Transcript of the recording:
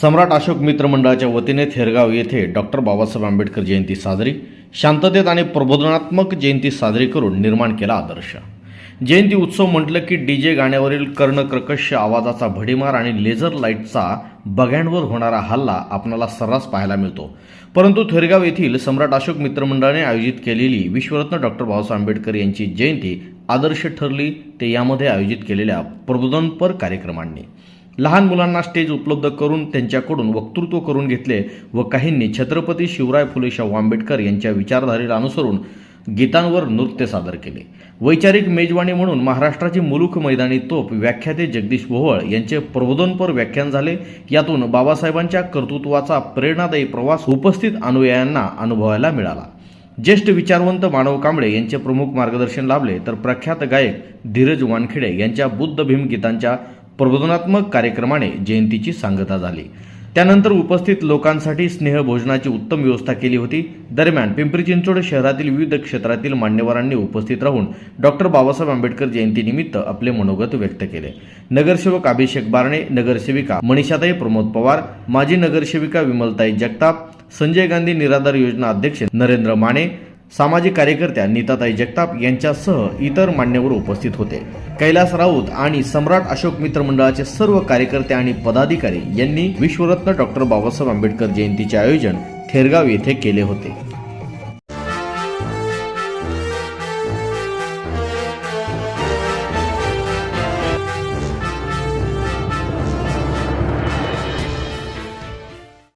सम्राट अशोक मित्र मंडळाच्या वतीने थेरगाव येथे डॉक्टर बाबासाहेब आंबेडकर जयंती साजरी शांततेत आणि प्रबोधनात्मक जयंती साजरी करून निर्माण केला आदर्श. जयंती उत्सव म्हटलं की डीजे गाण्यावरील कर्णकर्कश आवाजाचा भडीमार आणि लेझर लाईटचा बघ्यांवर होणारा हल्ला आपणाला सर्रास पाहायला मिळतो. परंतु थेरगाव येथील सम्राट अशोक मित्रमंडळाने आयोजित केलेली विश्वरत्न डॉक्टर बाबासाहेब आंबेडकर यांची जयंती आदर्श ठरली ते यामध्ये आयोजित केलेल्या प्रबोधनपर कार्यक्रमांनी. लहान मुलांना स्टेज उपलब्ध करून त्यांच्याकडून वक्तृत्व करून घेतले व काहींनी छत्रपती शिवराय फुले शाहू आंबेडकर यांच्या विचारधारेला अनुसरून गीतांवर नृत्य सादर केले. वैचारिक मेजवानी म्हणून महाराष्ट्राची मुलुख मैदानी तोप व्याख्याते जगदीश भोवळ यांचे प्रबोधनपर व्याख्यान झाले. यातून बाबासाहेबांच्या कर्तृत्वाचा प्रेरणादायी प्रवास उपस्थित अनुयायांना अनुभवायला मिळाला. ज्येष्ठ विचारवंत मानव कांबळे यांचे प्रमुख मार्गदर्शन लाभले तर प्रख्यात गायक धीरज वानखेडे यांच्या बुद्ध भीम गीतांच्या प्रबोधनात्मक कार्यक्रमाने जयंतीची सांगता झाली. त्यानंतर उपस्थित लोकांसाठी स्नेहभोजनाची उत्तम व्यवस्था केली होती. दरम्यान पिंपरी चिंचवड शहरातील विविध क्षेत्रातील मान्यवरांनी उपस्थित राहून डॉक्टर बाबासाहेब आंबेडकर जयंतीनिमित्त आपले मनोगत व्यक्त केले. नगरसेवक अभिषेक बारणे नगरसेविका मनीषाताई प्रमोद पवार माजी नगरसेविका विमलताई जगताप संजय गांधी निराधार योजना अध्यक्ष नरेंद्र माने सामाजिक कार्यकर्त्या नीताताई जगताप यांच्यासह इतर मान्यवर उपस्थित होते. कैलास राऊत आणि सम्राट अशोक मित्र मंडळाचे सर्व कार्यकर्ते आणि पदाधिकारी यांनी विश्वरत्न डॉक्टर बाबासाहेब आंबेडकर जयंतीचे आयोजन थेरगाव येथे केले होते.